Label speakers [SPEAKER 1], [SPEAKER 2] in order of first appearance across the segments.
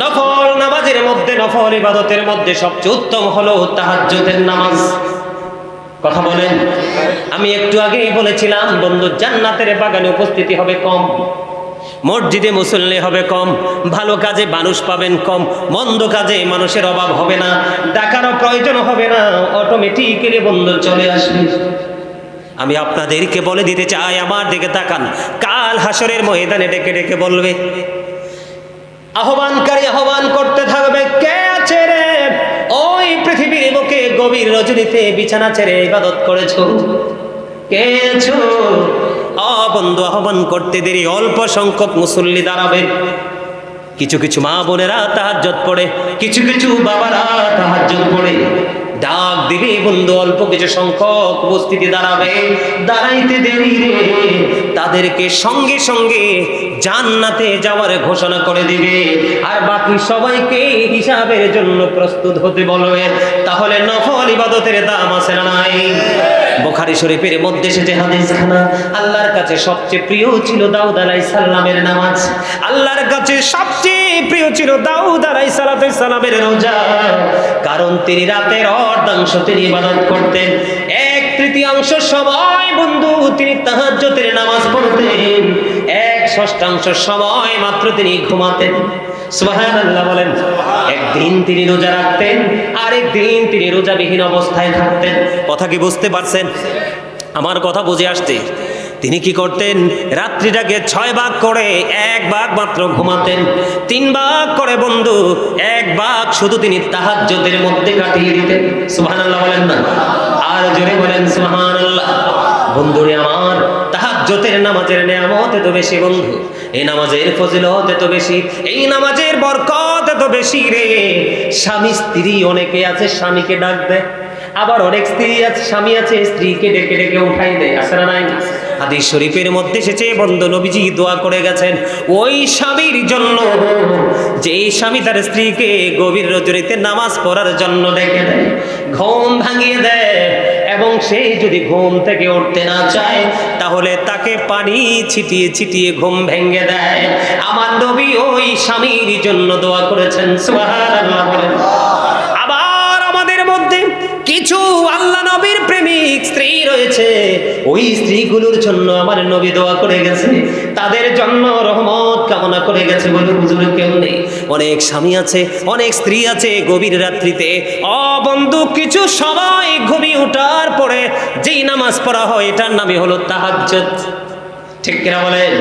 [SPEAKER 1] নফল নামাজের মধ্যে, নফল ইবাদতের মধ্যে সবচেয়ে উত্তম হলো তাহাজ্জুদের নামাজ। কথা বলেন। আমি একটু আগেই বলেছিলাম, বন্ধু, জান্নাতের বাগানে উপস্থিতি হবে কম, মসজিদে মুসল্লি হবে কম, ভালো কাজে মানুষ পাবেন কম, মন্দ কাজে মানুষের অভাব হবে না ডাকারও প্রয়োজন হবে না অটোমেটিক্যালি বন্ধু চলে আসবে। আমি আপনাদেরকে বলে দিতে চাই, আমার দিকে তাকান। কাল হাসরের ময়দানে ডেকে ডেকে বলবে আহ্বানকারী আহ্বান করতে থাকবে, কে আছে রে? ওই পৃথিবীর বুকে গভীর রজনীতে বিছানা ছেড়ে ইবাদত করেছ? কে আছো? বন্ধু, আহ্বান করতে দেরি, অল্প সংখ্যক মুসল্লি দাঁড়াবে। কিছু কিছু মা বোনেরা তাহাজ্জত পড়ে, কিছু কিছু বাবারা তাহাজ্জত পড়ে। ডাক দিবে বন্ধু, অল্প কিছু সংখ্যক উপস্থিতি দাঁড়াবে। দাঁড়াইতে দেরি রে। তাদেরকে সঙ্গে সঙ্গে জান্নাতে যাওয়ার ঘোষণা করে দিবে। আর বাকি সবাইকে হিসাবের জন্য প্রস্তুত হতে বলবে। তাহলে নফল ইবাদতের দাম আছে না নাই? বোখারি শরীফের মধ্যে এসেছে হাদিস খানা আল্লাহর কাছে সবচেয়ে প্রিয় ছিল দাউদ আলাই সাল্লামের নামাজ। আল্লাহর কাছে সবচেয়ে প্রিয় ছিল দাউদ আলাই সালামের রোজা। কারণ তিনি রাতের অর্ধাংশ তিনি ইবাদত করতেন। এক তৃতীয়াংশ সময় বন্ধু, তিনি তাহাজ্জতের নামাজ পড়তেন। এক ষষ্ঠাংশ সময় মাত্র তিনি ঘুমাতেন। বলেন তিনি রোজা রাখতেন তিনি অবস্থায় কথা কি বুঝতে পারছেন? আমার কথা বুঝে আসছে। তিনি কি করতেন? রাত্রিটাকে ছয় ভাগ করে এক ভাগ মাত্র ঘুমাতেন। তিন ভাগ করে বন্ধু, এক ভাগ শুধু তিনি তাহাজ্জুদের মধ্যে কাটিয়ে দিতেন। সুবহানাল্লাহ বলেন না। আর জোরে বলেন, সুবহানাল্লাহ। বন্ধুরে আমার, তাহাজ্জুদের নামাজের নিয়ামত এত বেশি বন্ধু, এই নামাজের ফজিলত এত বেশি, এই নামাজের বরকত এত বেশি রে। স্বামী স্ত্রী অনেকে আছে, স্বামীকে ডাক দেয়, আবার অনেক স্ত্রী আছে, স্বামী আছে, স্ত্রীকে ডেকে ডেকে উঠাই দেয় আসে না নাই? হাদিস শরীফের মধ্যে এসেছে, বন্ধু নবীজি দোয়া করে গেছেন, ওই স্বামীর জন্য যে স্বামী তার স্ত্রীকে গভীর রজনীতে নামাজ পড়ার জন্য ডেকে দেয়, ঘুম ভাঙিয়ে দেয় এবং সে যদি ঘুম থেকে উঠতে না চায়, তাহলে তাকে পানি ছিটিয়ে ছিটিয়ে ঘুম ভেঙে দেয়। আমার নবী ওই স্বামীর জন্য দোয়া করেছেন আবার আমাদের মধ্যে কিছু আল্লাহ নবীর প্রেমিক স্ত্রী রয়েছে। ওই স্ত্রীগুলোর জন্য আমার নবী দোয়া করে গেছে। তাদের জন্য রহমত কামনা করে গেছে বলে হুজুর কেউ নেই। অনেক স্বামী আছে, অনেক স্ত্রী আছে গভীর রাত্রিতে। অবন্ধু কিছু সময় ঘুমিয়ে ওঠার পরে যেই নামাজ পড়া হয়, এটার নামই হলো তাহাজ্জুদ। ঠিক কিনা বলেন?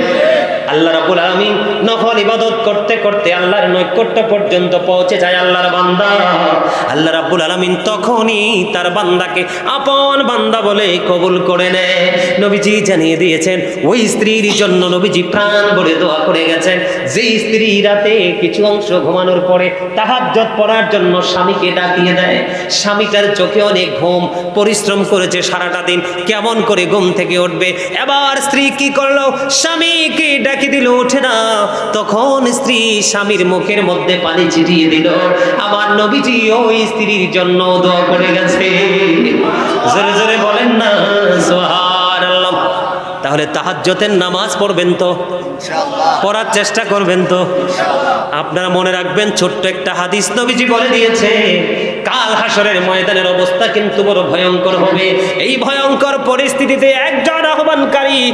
[SPEAKER 1] আল্লাহ রাব্বুল আলামিন নফল ইবাদত করতে করতে আল্লাহর নৈকট্য পর্যন্ত পৌঁছে যায় আল্লাহর বান্দা। আল্লাহ রাব্বুল আলামিন তখনই তার বান্দাকে আপন বান্দা বলে কবুল করে নেয়। নবীজি জানিয়ে দিয়েছেন, ওই স্ত্রীর জন্য নবীজি প্রাণ ভরে দোয়া করে গেছেন। যে স্ত্রী রাতে কিছু অংশ ঘুমানোর পরে তাহাজ্জত পড়ার জন্য স্বামীকে ডাকিয়ে দেয়। স্বামীটার চোখে অনেক ঘুম, পরিশ্রম করেছে সারাটা দিন, কেমন করে ঘুম থেকে উঠবে? এবার স্ত্রী কি করল? স্বামীকে ডাকি দিল ওঠে না। তখন স্ত্রী স্বামীর মুখের মধ্যে পানি ছিটিয়ে দিল। আমার নবীজি ওই স্ত্রীর জন্য দোয়া করে গেছে। জোরে জোরে বলেন না তাহলে তাহাজ্জতের নামাজ পড়বেন তো? পড়ার চেষ্টা করবেন তো? আপনারা মনে রাখবেন ছোট্ট একটা হাদিস নবীজি বলে দিয়েছে কাল হাসরের ময়দানের অবস্থা কিন্তু বড় ভয়ঙ্কর হবে। এই ভয়ঙ্কর পরিস্থিতিতে একজন আহ্বানকারী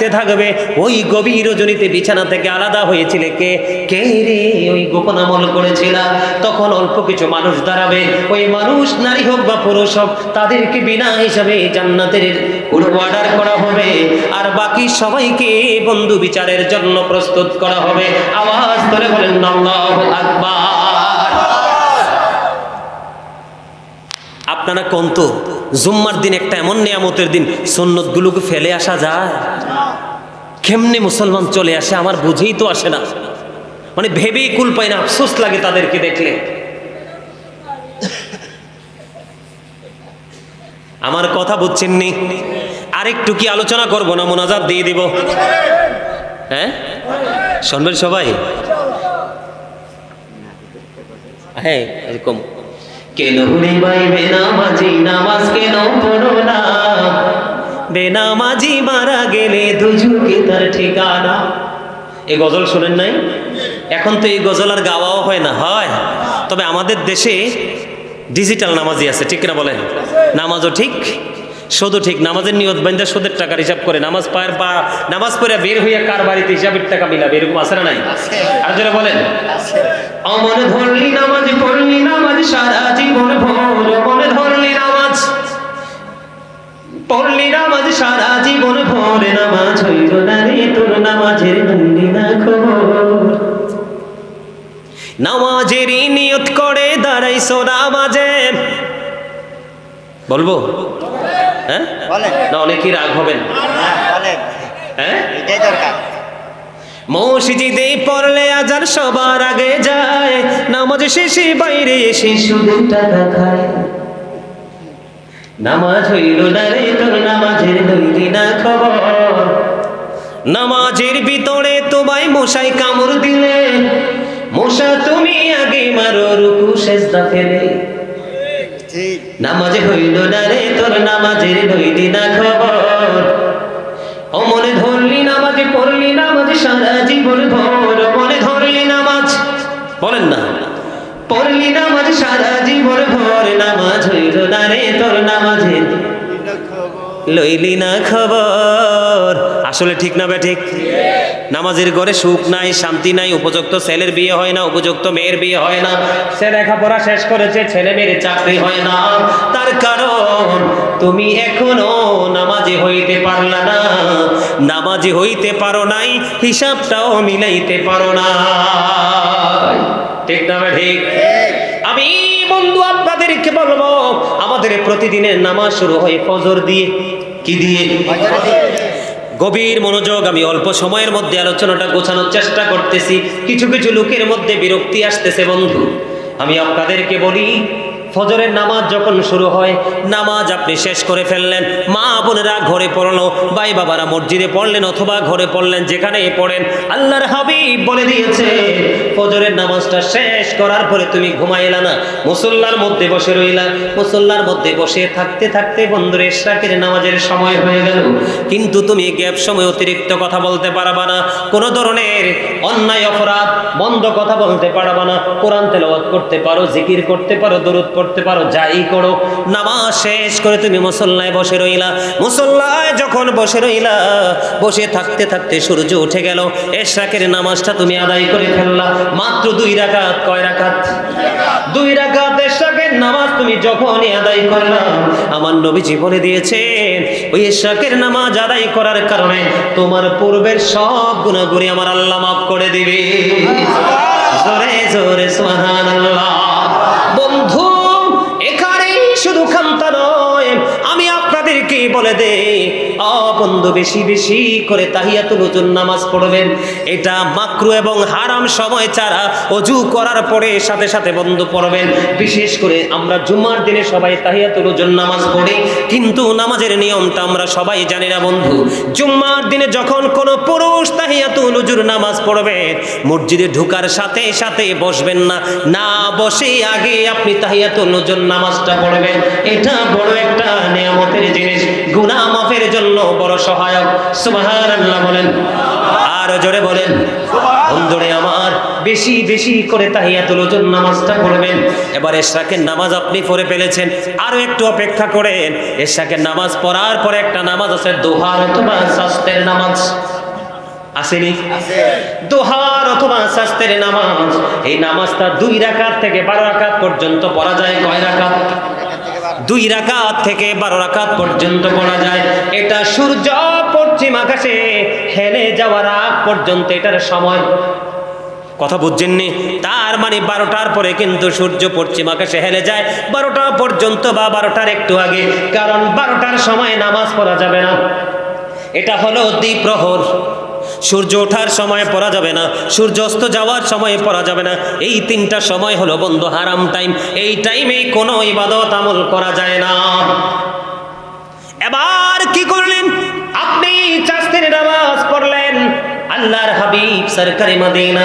[SPEAKER 1] ডাকতে থাকবে। ওই গভীর রজনীতে বিছানা থেকে আলাদা হয়েছিল কে? কে রে? ওই গোপন আমল করেছিল। তখন অল্প কিছু মানুষ দাঁড়াবে। ওই মানুষ নারী হোক বা পুরুষ হোক, তাদেরকে বিনা হিসাবে জান্নাতের অর্ডার করা হবে। আর বাকি সবাইকে বন্ধু বিচারের জন্য প্রস্তুত করা হবে। আওয়াজ ধরে বলেন, আল্লাহু আকবার। আপনারা কোন তো? জুম্মার দিন একটা এমন নিয়ামতের দিন, সুন্নতগুলোকে ফেলে আসা যায়। কেমনে মুসলমান চলে আসে আমার বুঝেই তো আসে না। মানে ভেবেই কুল পাই না, আফসোস লাগে তাদেরকে দেখলে। আমার কথা বুঝছেননি আরেকটু কি আলোচনা করব না, মোনাজাত দিয়ে দিব? হ্যাঁ? শুনবেন সবাই? হ্যাঁ এরকম। কেন রে ভাই বেনামাজি নামাজ কেন পড়ো না। বেনামাজি মারা গেলে দুজুকে তার ঠিকানা। এ গজল শোনেন নাই? এখন তো এই গজল আর গাওয়াও হয় না। হয়। তবে আমাদের দেশে ডিজিটাল নামাজি আছে ঠিক না বলেন? নামাজও ঠিক শুধু ঠিক। নামাজের নিয়ত বান্ধা সুদের টাকার হিসাব করে। নামাজ পায়ের পা নামাজ পড়ে বের হইয়া কার বাড়িতে হিসাবের টাকা মিলাবে? এরকম আছে না নাই? আর যারা বলেন। অমন ধরলি নামাজ পড়লি নামাজ সারা জীবন ভোর। মনে ধরলি পড়লি নামাজ সারা জীবন ভোর নামাজ হইল না রে তোর নামাজের নন্দি না খবর। নামাজেরই নিয়ত করে দাঁড়াইছো নামাজে। বলব? হ্যাঁ? না অনেকেই রাগ হবেন।
[SPEAKER 2] হ্যাঁ, এটাই দরকার।
[SPEAKER 1] মসজিদে পড়লে আজার সবার আগে যায় নামাজ শেষে বাইরে এসে টাকা খায়। নামাজ হইল না রে তোর নামাজের লইলি না খবর। নামাজের ভিতরে তোমায় মশাই কামড় দিলে। মশা তুমি আগে মারো রুকু সেজদা ফেলে। নামাজে হইল না রে তোর নামাজের লইলি না খবর। নামাজের লইলি না খবর। আসলে ঠিক না ঠিক নামাজের ঘরে সুখ নাই, শান্তি নাই, উপযুক্ত ছেলের বিয়ে হয় না, উপযুক্ত মেয়ের বিয়ে হয় না। সে লেখাপড়া শেষ করেছে, ছেলে মেয়ের চাকরি হয় না। তার কারণ, তুমি এখনও নামাজি হইতে পারলা না। নামাজি হইতে পারো নাই, হিসাবটাও মিলাইতে পারো না ঠিক না ঠিক আমি বন্ধু, আপনাদেরকে বলব, আমাদের প্রতিদিনের নামাজ শুরু হয় ফজর দিয়ে। কি দিয়ে? গভীর মনোযোগ, আমি অল্প সময়ের মধ্যে আলোচনাটা গোছানোর চেষ্টা করতেছি। কিছু কিছু লোকের মধ্যে বিরক্তি আসতেছে, বন্ধু। আমি আপনাদেরকে বলি ফজরের নামাজ যখন শুরু হয়, নামাজ আপনি শেষ করে ফেললেন। মা বোনেরা ঘরে পড়ল, ভাই বাবারা মসজিদে পড়লেন অথবা ঘরে পড়লেন যেখানে পড়েন, আল্লাহর হাবিব বলে দিয়েছে, ফজরের নামাজটা শেষ করার পরে তুমি ঘুমাইলা না। মুসল্লার মধ্যে বসে রইলা, মুসল্লার মধ্যে বসে থাকতে থাকতে বন্ধুরে ইশরাকের নামাজের সময় হয়ে গেল। কিন্তু তুমি গ্যাপ সময় অতিরিক্ত কথা বলতে পারবা না, কোনো ধরনের অন্যায়, অপরাধ, বন্ধ কথা বলতে পারবা না। কোরআন তেলাওয়াত করতে পারো, জিকির করতে পারো, দরুদ পড়তে পারো, যাই করো। নামাজ শেষ করে তুমি মুসল্লায় বসে রইলা। মুসল্লায় যখন বসে রইলা, বসে থাকতে থাকতে সূর্য উঠে গেল। এশরাকের নামাজটা তুমি আদায় করে ফেললা। মাত্র দুই রাকাত, কয় রাকাত? দুই রাকাত এশরাকের নামাজ তুমি যখনই আদায় করলা, আমার নবী জীবনে দিয়েছেন, ওই এশরাকের নামাজ আদায় করার কারণে তোমার পূর্বের সব গুণাগুলি আমার আল্লাহ মাফ করে দিবে। জোরে জোরে, সুবহানাল্লাহ। বন্ধু শুধু বলে দে। অ বন্ধু, বেশি বেশি করে তাহিয়াতুল ওজুর নামাজ পড়বেন। এটা মাকরু এবং হারাম সময় ছাড়া অজু করার পরে সাথে সাথে বন্ধু পড়বেন। বিশেষ করে আমরা জুমার দিনে সবাই তাহিয়াতুল ওজুর নামাজ পড়ি, কিন্তু নামাজের নিয়মটা আমরা সবাই জানি না বন্ধু। জুম্মার দিনে যখন কোনো পুরুষ তাহিয়াতুল ওজুর নামাজ পড়বে, মসজিদে ঢুকার সাথে সাথে বসবেন না। না বসে আগে আপনি তাহিয়াতুল ওজুর নামাজটা পড়বেন। এটা বড় একটা নিয়ামতের জিনিস। গুনাহ মাফের জন্য বড় সহায়ক। সুবহানাল্লাহ বলেন। আর জোরে বলেন। বন্ধুরে আমার, বেশি বেশি করে তাহিয়াতুল ওজুর নামাজটা পড়বেন। এবার এশরাকের নামাজ আপনি পড়ে ফেলেছেন। আরও একটু অপেক্ষা করেন। এশরাকের নামাজ পড়ার পরে একটা নামাজ আছে দোহার অথবা শাস্তের নামাজ। আসেনি? দোহার অথবা শাস্তের নামাজ। এই নামাজটা দুই রাকাত থেকে বারো রাকাত পর্যন্ত পড়া যায়, কয় রাকাত? দুই রাকাত থেকে বারো রাকাত পর্যন্ত পড়া যায়। এটা সূর্য পশ্চিম আকাশে হেলে যাওয়ার আগ পর্যন্ত এটার সময়। কথা বুঝছেননি? তার মানে বারোটার পরে কিন্তু সূর্য পশ্চিম আকাশে হেলে যায়। বারোটা পর্যন্ত বা বারোটার একটু আগে, কারণ বারোটার সময় নামাজ পড়া যাবে না। এটা হলো দ্বিপ্রহর। সূর্য ওঠার সময় পরা যাবে না সূর্য অস্ত যাওয়ার সময় পরা যাবে না। এই তিনটা সময় হলো বন্ধু, হারাম টাইম এই টাইমে কোনো ইবাদত আমল করা যায় না। এবার কি করলেন? আপনি চাষের নামাজ পড়লেন, আল্লাহর হাবিব সরকারি মদিনা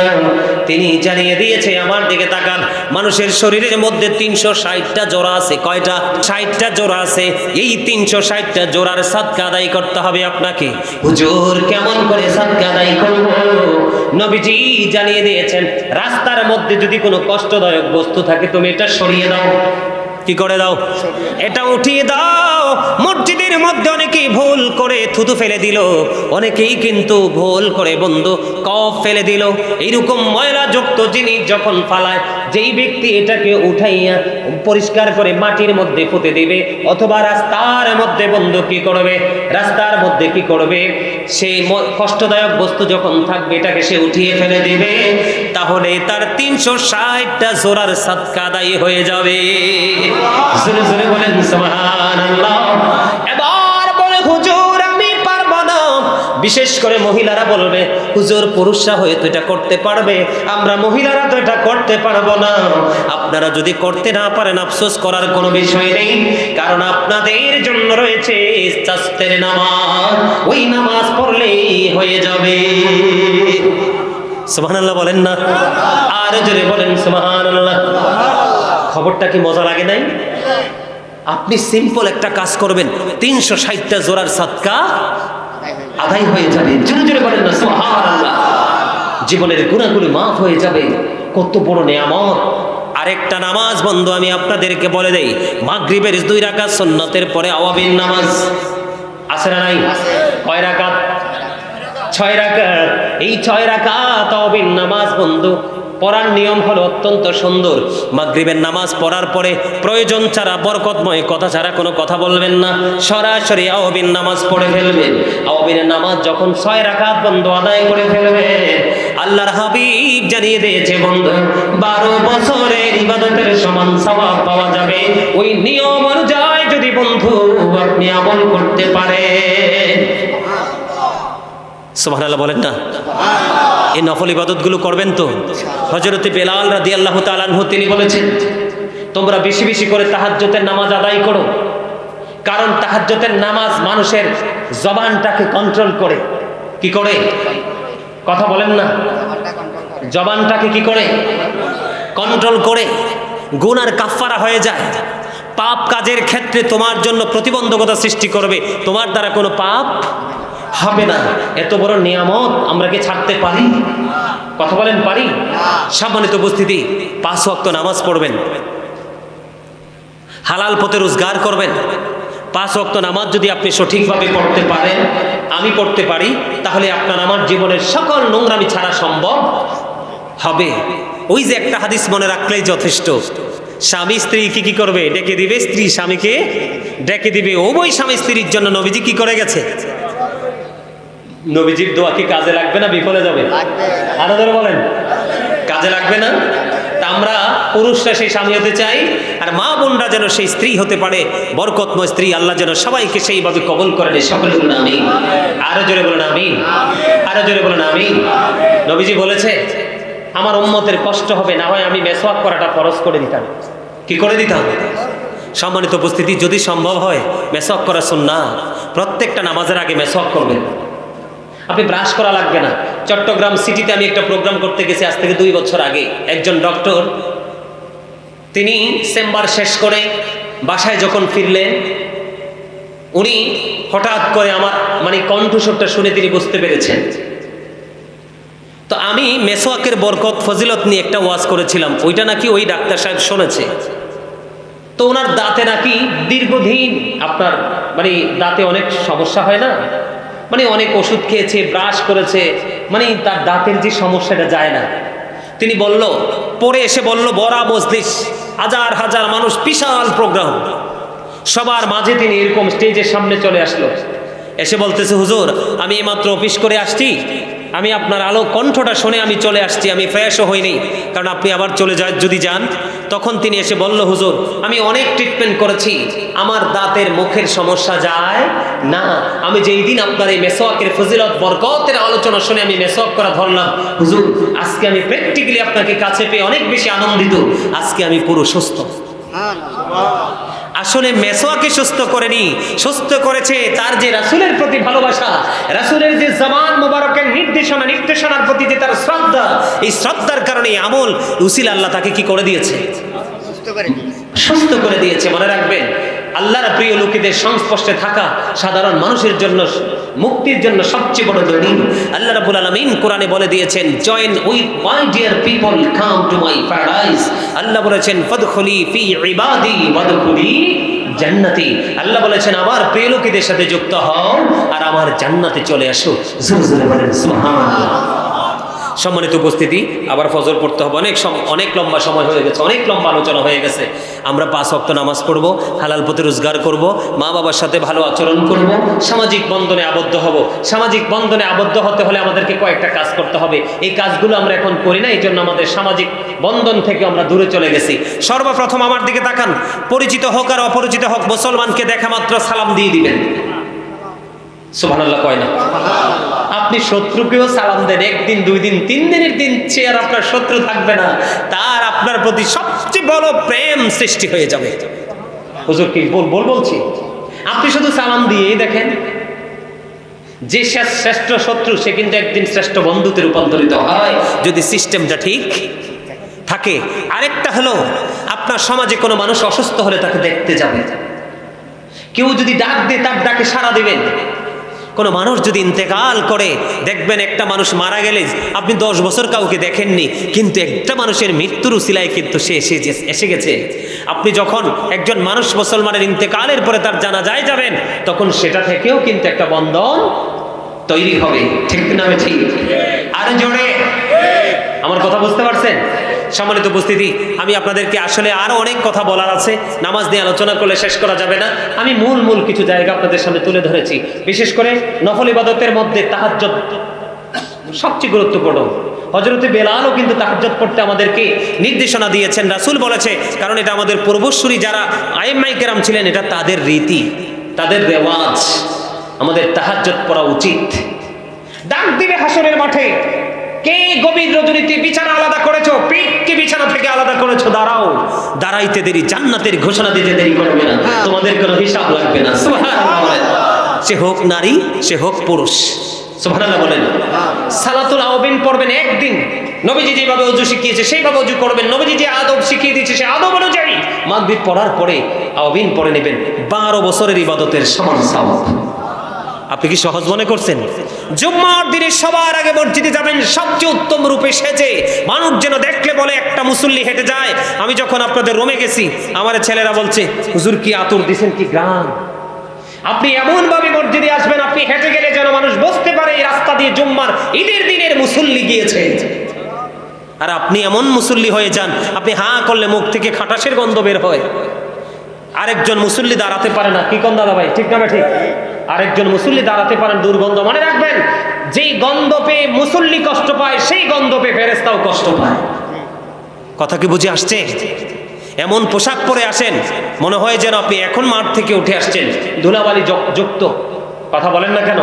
[SPEAKER 1] তিনি জানিয়ে দিয়েছে আমার দিকে তাকান। মানুষের শরীরের মধ্যে তিনশো ষাটটা জোড়া আছে। কয়টা? ষাটটা জোড়া আছে। এই তিনশো ষাটটা জোড়ার সাদকা আদায় করতে হবে আপনাকে। হুজুর কেমন করে সাদকা আদায় করব? নবীজি জানিয়ে দিয়েছেন রাস্তার মধ্যে যদি কোনো কষ্টদায়ক বস্তু থাকে তুমি এটা সরিয়ে দাও। কি করে দাও? এটা উঠিয়ে দাও। মসজিদের মধ্যে অনেকেই ভুল করে থুতু ফেলে দিল, অনেকেই কিন্তু ভুল করে বন্ধু কফ ফেলে দিল। এইরকম ময়লা যুক্ত জিনিস যখন ফালায় যেই ব্যক্তি এটাকে উঠাইয়া পরিষ্কার করে মাটির মধ্যে পুঁতে দিবে অথবা রাস্তার মধ্যে বন্ধু কি করবে? রাস্তার মধ্যে কি করবে? সেই কষ্টদায়ক বস্তু যখন থাকবে এটাকে সে উঠিয়ে ফেলে দেবে তাহলে তার তিনশো ষাটটা জোরার সাদকা আদায় হয়ে যাবে। জোরে জোরে বলেন সুবহানাল্লাহ। বিশেষ করে মহিলারা বলবে, হুজুর, পুরুষরা হয়তো এটা করতে পারবে। আমরা মহিলারা তো এটা করতে পারব না। আপনারা যদি করতে না পারেন, আফসোস করার কোনো বিষয় নেই। কারণ আপনাদের জন্য রয়েছে চাস্তের নামাজ। ওই নামাজ পড়লেই হয়ে যাবে। সুবহানাল্লাহ বলেন না? আর জোরে বলেন, সুবহানাল্লাহ। খবরটা কি মজা লাগে নাই? আপনি সিম্পল একটা কাজ করবেন। তিনশো ষাটটা জোড়ার সাদকা আদায় হয়ে যাবে। জোরে জোরে বলেন না, সুবহানাল্লাহ। জীবনের গুণাগুলি মাফ হয়ে যাবে। কত বড় নিয়ামত। আরেকটা নামাজ বন্ধু, আমি আপনাদেরকে বলে দেই, মাগরিবের দুই রাকাত সুন্নতের পরে আওয়াবিন নামাজ। আছে না নাই? কয় রাকাত? ছয় রাকাত। এই ছয় রাকাত আওয়াবিন নামাজ বন্ধু পড়ার নিয়ম হলো অত্যন্ত সুন্দর। মাগরিবের নামাজ পড়ার পরে প্রয়োজন ছাড়া বরকতময় কথা ছাড়া কোনো কথা বলবেন না। সরাসরি আওয়াবিন নামাজ পড়ে ফেলবেন। আওয়াবিনের নামাজ যখন ছয় রাকাত বন্ধ আদায় করে ফেলবেন, আল্লাহর হাবিব জানিয়ে দিয়েছে, বন্ধু, বারো বছরের ইবাদতের সমান সওয়াব পাওয়া যাবে। ওই নিয়ম অনুযায়ী যদি বন্ধু আপনি আমল করতে পারেন। সুবহানাল্লাহ বলেন না? এই নফল ইবাদতগুলো করবেন তো? হজরতে বেলাল রাদি আল্লাহ তালানহু তিনি বলেছেন, তোমরা বেশি বেশি করে তাহাজ্জতের নামাজ আদায় করো। কারণ তাহাজ্জতের নামাজ মানুষের জবানটাকে কন্ট্রোল করে। কি করে? কথা বলেন না। জবানটাকে কি করে? কন্ট্রোল করে। গুনার কাফফারা হয়ে যায়। পাপ কাজের ক্ষেত্রে তোমার জন্য প্রতিবন্ধকতা সৃষ্টি করবে। তোমার দ্বারা কোনো পাপ হবে না। এত বড় নিয়ামত আমরা কি ছাড়তে পারি? কথা বলেন, পারি? সম্মানিত উপস্থিতি, পাঁচ ওয়াক্ত নামাজ পড়বেন। হালাল পথে রোজগার করবেন। পাঁচ ওয়াক্ত নামাজ যদি আপনি সঠিকভাবে পড়তে পারেন, আমি পড়তে পারি, তাহলে আপনার আমার জীবনের সকল নোংরামি ছাড়া সম্ভব হবে। ওই যে একটা হাদিস মনে রাখলেই যথেষ্ট। স্বামী স্ত্রী কি কি করবে? ডেকে দিবে, স্ত্রী স্বামীকে ডেকে দিবে। ওই স্বামী স্ত্রীর জন্য নবীজি কি করে গেছে? নবীজির দোয়া কি কাজে লাগবে না বিফলে যাবে? আনাদের বলেন। কাজে লাগবে না? তা আমরা পুরুষরা সেই স্বামী হতে চাই আর মা বোনরা যেন সেই স্ত্রী হতে পারে বরকতময় স্ত্রী আল্লাহ যেন সবাইকে সেইভাবে কবল করেন সকলে বলুন আমি আরও জোরে বলুন আমি আরও জোরে বলুন আমি নবীজি বলেছে আমার উম্মতের কষ্ট হবে না হয় আমি মেসওয়াক করাটা ফরজ করে দিতাম। কি করে দিতাম? সম্মানিত উপস্থিতি যদি সম্ভব হয় মেসওয়াক করা সুন্না প্রত্যেকটা নামাজের আগে মেসওয়াক করবেন। আপনি ব্রাশ করা লাগবে না। চট্টগ্রাম সিটিতে আমি একটা প্রোগ্রাম করতে গেছি আজ থেকে দুই বছর আগে। একজন ডক্টর তিনি চেম্বার শেষ করে বাসায় যখন ফিরলেন, উনি হঠাৎ করে আমার মানে কণ্ঠস্বরটা শুনে তিনি বুঝতে পেরেছেন। তো আমি মেসোয়াকের বরকত, ফজিলত নিয়ে একটা ওয়াজ করেছিলাম। ওইটা নাকি ওই ডাক্তার সাহেব শুনেছে। তো ওনার দাঁতে নাকি দীর্ঘদিন আপনার মানে দাঁতে অনেক সমস্যা হয় না? মানে অনেক ওষুধ খেয়েছে, ব্রাশ করেছে মানে তার দাঁতের যে সমস্যাটা যায় না। তিনি বলল, পরে এসে বলল, বড়া মজলিস, হাজার হাজার মানুষ, বিশাল প্রোগ্রাম। সবার মাঝে তিনি এরকম স্টেজের সামনে চলে আসলো। এসে বলতেছে, হুজুর, আমি এইমাত্র অফিস করে আসছি। আমি আপনার আলো কণ্ঠটা শুনে আমি চলে আসছি, আমি ফ্রেশও হইনি। কারণ আপনি আবার চলে যায় যদি যান, তখন তিনি এসে বলল, হুজুর, আমি অনেক ট্রিটমেন্ট করেছি। আমার দাঁতের মুখের সমস্যা যায় না। আমি যেই দিন আপনার এই মেসোয়াকের ফজিলত, বরকতের আলোচনা শুনে আমি মেসোয়াক করা ধরলাম, হুজুর, আজকে আমি প্র্যাকটিক্যালি আপনাকে কাছে পেয়ে অনেক বেশি আনন্দিত। আজকে আমি পুরো সুস্থ। আসলে মেসোয়াকে সুস্থ করেনি সুস্থ করেছে তার যে রাসুলের প্রতি ভালোবাসা রাসুলের যে জামান মোবারকের নির্দেশনা নির্দেশনার প্রতি যে তার শ্রদ্ধা এই শ্রদ্ধার কারণে আমল উসিল আল্লাহ তাকে কি করে দিয়েছে
[SPEAKER 2] সুস্থ করে দিয়েছে।
[SPEAKER 1] সুস্থ করে দিয়েছে মনে রাখবেন আল্লাহর প্রিয় লোকেদের সংস্পর্শে থাকা সাধারণ মানুষের জন্য, মুক্তির জন্য সবচেয়ে বড় দলিল। আল্লাহ রাব্বুল আলামিন কোরআনে বলে দিয়েছেন join with my dear people come to my paradise আল্লাহ বলেছেন, ফাদখুলি ফি ইবাদি, ওয়াদখুলি জান্নাতি। আল্লাহ বলেছেন, আমার প্রিয় লোকেদের সাথে যুক্ত হও আর আমার জান্নাতে চলে আসো। সুবহানাল্লাহ। সম্মানিত উপস্থিতি, আবার ফজর পড়তে হবে। অনেক অনেক লম্বা সময় হয়ে গেছে, অনেক লম্বা আলোচনা হয়ে গেছে। আমরা পাঁচ অক্ত নামাজ পড়ব, হালাল পথে রোজগার করব, মা বাবার সাথে ভালো আচরণ করব, সামাজিক বন্ধনে আবদ্ধ হব। সামাজিক বন্ধনে আবদ্ধ হতে হলে আমাদেরকে কয়েকটা কাজ করতে হবে। এই কাজগুলো আমরা এখন করি না এই জন্য আমাদের সামাজিক বন্ধন থেকে আমরা দূরে চলে গেছি। সর্বপ্রথম আমার দিকে তাকান। পরিচিত হোক আর অপরিচিত হোক, মুসলমানকে দেখা মাত্র সালাম দিয়ে দিবেন। সুবহানাল্লাহ কয় না? আপনি শত্রুকেও সালাম দেন একদিন দুই দিন তিন দিনের দিন চেয়ার আপনার শত্রু থাকবে না তার আপনার প্রতি সবচেয়ে বড় প্রেম সৃষ্টি হয়ে যাবে। হুজুর কি বল বল বলছি? আপনি শুধু সালাম দিয়েই দেখেন যে শ্রেষ্ঠ শত্রু সে কিন্তু একদিন শ্রেষ্ঠ বন্ধুতে রূপান্তরিত হয় যদি সিস্টেমটা ঠিক থাকে। আরেকটা হলো আপনার সমাজে কোনো মানুষ অসুস্থ হলে তাকে দেখতে যাবে। কেউ যদি ডাক দিয়ে তার ডাকে সাড়া দিবেন কোনো মানুষ যদি ইন্তেকাল করে, দেখবেন একটা মানুষ মারা গেলে আপনি দশ বছর কাউকে দেখেননি, কিন্তু একটা মানুষের মৃত্যুর উসিলায় কিন্তু সে এসে এসে গেছে। আপনি যখন একজন মানুষ মুসলমানের ইন্তেকালের পরে তার জানা যায় যাবেন, তখন সেটা থেকেও কিন্তু একটা বন্ধন তৈরি হবে। ঠিক না ঠিক? আর জোরে! আমার কথা বুঝতে পারছেন? সম্মানিত উপস্থিতি, আমি আপনাদেরকে আসলে আরও অনেক কথা বলার আছে, নামাজ নিয়ে আলোচনা করলে শেষ করা যাবে না। আমি মূল মূল কিছু জায়গা আপনাদের সামনে তুলে ধরেছি। বিশেষ করে নফল ইবাদতের মধ্যে তাহাজ্জুদ সবচেয়ে গুরুত্বপূর্ণ। হজরতে বেলালও কিন্তু তাহাজ্জুদ পড়তে আমাদেরকে নির্দেশনা দিয়েছেন, রাসুল বলেছে, কারণ এটা আমাদের পূর্বসূরি যারা আইএমআই কেরাম ছিলেন, এটা তাদের রীতি, তাদের রেওয়াজ। আমাদের তাহাজ্জুদ পড়া উচিত। ডাক দিবে হাসরের মাঠে। কে গভীর রজনীতে বিছানা আলাদা করেছ দাঁড়াও। দাঁড়াইতে দেরি জান্নাতের ঘোষণা দিতে দেরি করবে না। তোমাদের কোনো হিসাব লাগবে না। সে হোক নারী সে হোক পুরুষ। সুবহানাল্লাহ বলেন। সালাতুল আওবিন পড়বেন একদিন। নবীজি যেভাবে অজু শিখিয়েছে সেইভাবে অজু করবেন। নবীজি যে আদব শিখিয়ে দিয়েছে সে আদব অনুযায়ী পড়ার পরে আওবিন পড়ে নেবেন। বারো বছরের ইবাদতের সমান সওয়াব। আপনি কি সহজ মনে করছেন? জুম্মার দিনে সবার আগে মসজিদে যাবেন, সবচেয়ে উত্তম রূপে সেজে। মানুষ যেন দেখলে বলে, একটা মুসল্লি হেঁটে যায়। আমি যখন আপনাদের রোমে গেছি, আমার ছেলেরা বলছে, হুজুর, কি আতর দিছেন, কি গ্রাম? আপনি এমন ভাবে মসজিদে আসবেন, আপনি হেঁটে গেলে যেন মানুষ বুঝতে পারে, এই রাস্তা দিয়ে জুম্মার ঈদের দিনের মুসল্লি গিয়েছে। আর আপনি এমন মুসল্লি হয়ে যান, আপনি হাঁ করলে মুখ থেকে খাটাসের গন্ধ বের হয়। আরেকজন মুসল্লি দাঁড়াতে পারে না। কি কোন দাদা ভাই? ঠিক না ঠিক? আরেকজন মুসল্লি দাঁড়াতে পারেন, দুর্গন্ধ। মনে রাখবেন, যেই গন্ধ পেয়ে মুসল্লি কষ্ট পায়, সেই গন্ধ পেয়ে ফেরেস্তাও কষ্ট পায়। কথা কি বুঝে আসছে? এমন পোশাক পরে আসেন, মনে হয় যেন আপনি এখন মাঠ থেকে উঠে আসছেন। ধুলাবালি যুক্ত। কথা বলেন না কেন?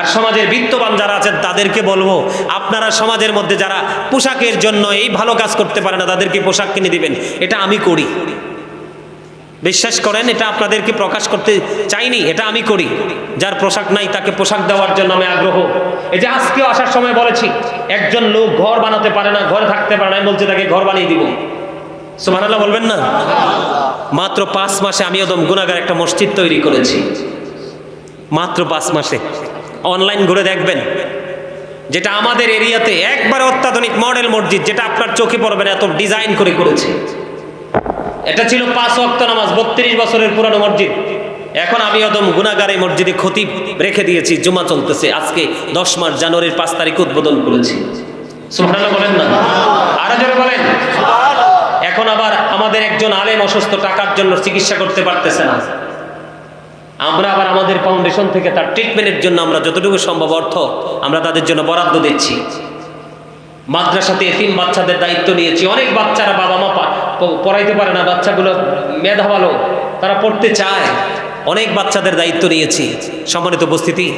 [SPEAKER 1] আর সমাজের বিত্তবান যারা আছেন, তাদেরকে বলব, আপনারা সমাজের মধ্যে যারা পোশাকের জন্য এই ভালো কাজ করতে পারে না, তাদেরকে পোশাক কিনে দিবেন। এটা আমি করি। বিশ্বাস করেন, এটা আপনাদেরকে প্রকাশ করতে চাইনি, এটা আমি করি। যার পোশাক নাই, তাকে পোশাক দেওয়ার জন্য আমি আগ্রহ। এই যে আজকেও আসার সময় বলেছি, একজন লোক ঘর বানাতে পারে না, ঘরে থাকতে পারে না, আমি বলছি তাকে ঘর বানিয়ে দিব। সুবহানাল্লাহ বলবেন না? মাত্র পাঁচ মাসে আমি ওদম গুনাগার একটা মসজিদ তৈরি করেছি। মাত্র পাঁচ মাসে। অনলাইন ঘুরে দেখবেন, যেটা আমাদের এরিয়াতে একবার অত্যাধুনিক মডেল মসজিদ, যেটা আপনার চোখে পড়বে না, এত ডিজাইন করে করেছে। এটা ছিল পাঁচ ওয়াক্ত নামাজ, বত্রিশ বছরের পুরানো মসজিদ। এখন আমি গুনাগার এই মসজিদে ক্ষতি রেখে দিয়েছি, জুমা চলতেছে। আজকে দশ মার্চ, জানুয়ারির পাঁচ তারিখ উদ্বোধন করেছি। সুবহানাল্লাহ বলেন না? আরও জোরে বলেন। এখন আবার আমাদের একজন আলেম অসুস্থ টাকার জন্য চিকিৎসা করতে পারতেছে না। আমরা আবার আমাদের ফাউন্ডেশন থেকে তার ট্রিটমেন্টের জন্য আমরা যতটুকু সম্ভব অর্থ আমরা তাদের জন্য বরাদ্দ দিচ্ছি। মাদ্রাসাতে এতিম বাচ্চাদের দায়িত্ব নিয়েছি। অনেক বাচ্চারা বাবা মা পড়াইতে পারে না, বাচ্চাগুলো মেধা ভালো তারা পড়তে চায়। অনেক বাচ্চাদের দায়িত্ব নিয়েছি। সম্মানিত উপস্থিতি।